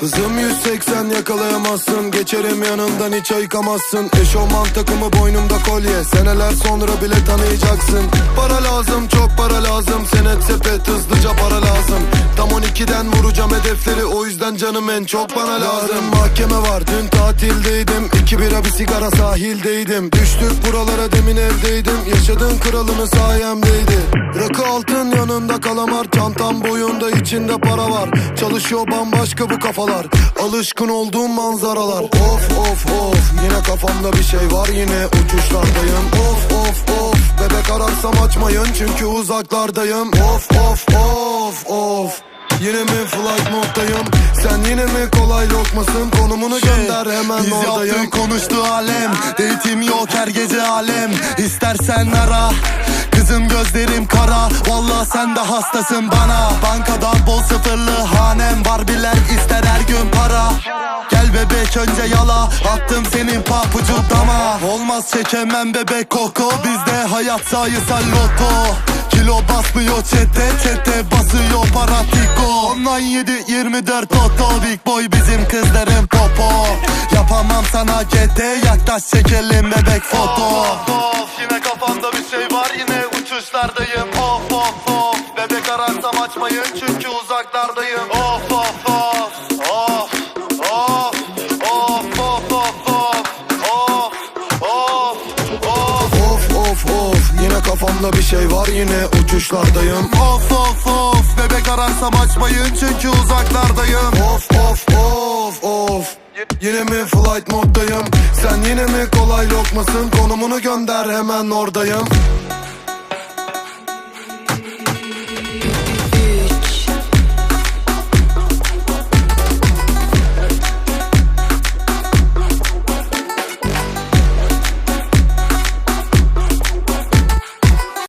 Hızım 180 yakalayamazsın. Geçerim yanından hiç ayıkamazsın. Eşofman takımı boynumda kolye. Seneler sonra bile tanıyacaksın. Para lazım çok para lazım. Senet sepet hızlıca para lazım 12'den vuracağım hedefleri O yüzden canım en çok bana lazım. Mahkeme var dün tatildeydim İki bira bir sigara sahildeydim. Düştük buralara demin evdeydim Yaşadığın kralını sayemdeydi. Rakı altın yanında kalamar Çantam boyunda içinde para var. Çalışıyor bambaşka bu kafalar Alışkın olduğum manzaralar. Of of of Yine kafamda bir şey var yine uçuşlardayım. Of of of Bebek ararsam açmayın çünkü uzaklardayım. Of of of of Yine mi flight moddayım? Sen yine mi kolay lokmasın? Konumunu gönder hemen Biz oradayım. yaptık konuştu alem. Date'im yok her gece alem. İstersen ara. Kızım gözlerim kara. Vallahi sen de hastasın bana. Bankada bol sıfırlı hanem Var. Bilen ister her gün para. Gel bebek önce yala. Attım senin papucu dama. Olmaz çekemem bebek koko Bizde hayat sayısal loto Kilo basmıyor çete çete basıyor para tiko Online 7 24 toto Big boy bizim kızların popo. Yapamam sana GT yaklaş çekelim bebek foto. Of yine kafamda bir şey var yine uçuşlardayım. Of of of. Bebek ararsam açmayın çünkü uzaklardayım. Of of Kafamda bir şey var yine uçuşlardayım. Of of of. Bebek ararsam açmayın çünkü uzaklardayım. Of of of of. Yine mi flight moddayım? Sen yine mi kolay lokmasın? Konumunu gönder hemen oradayım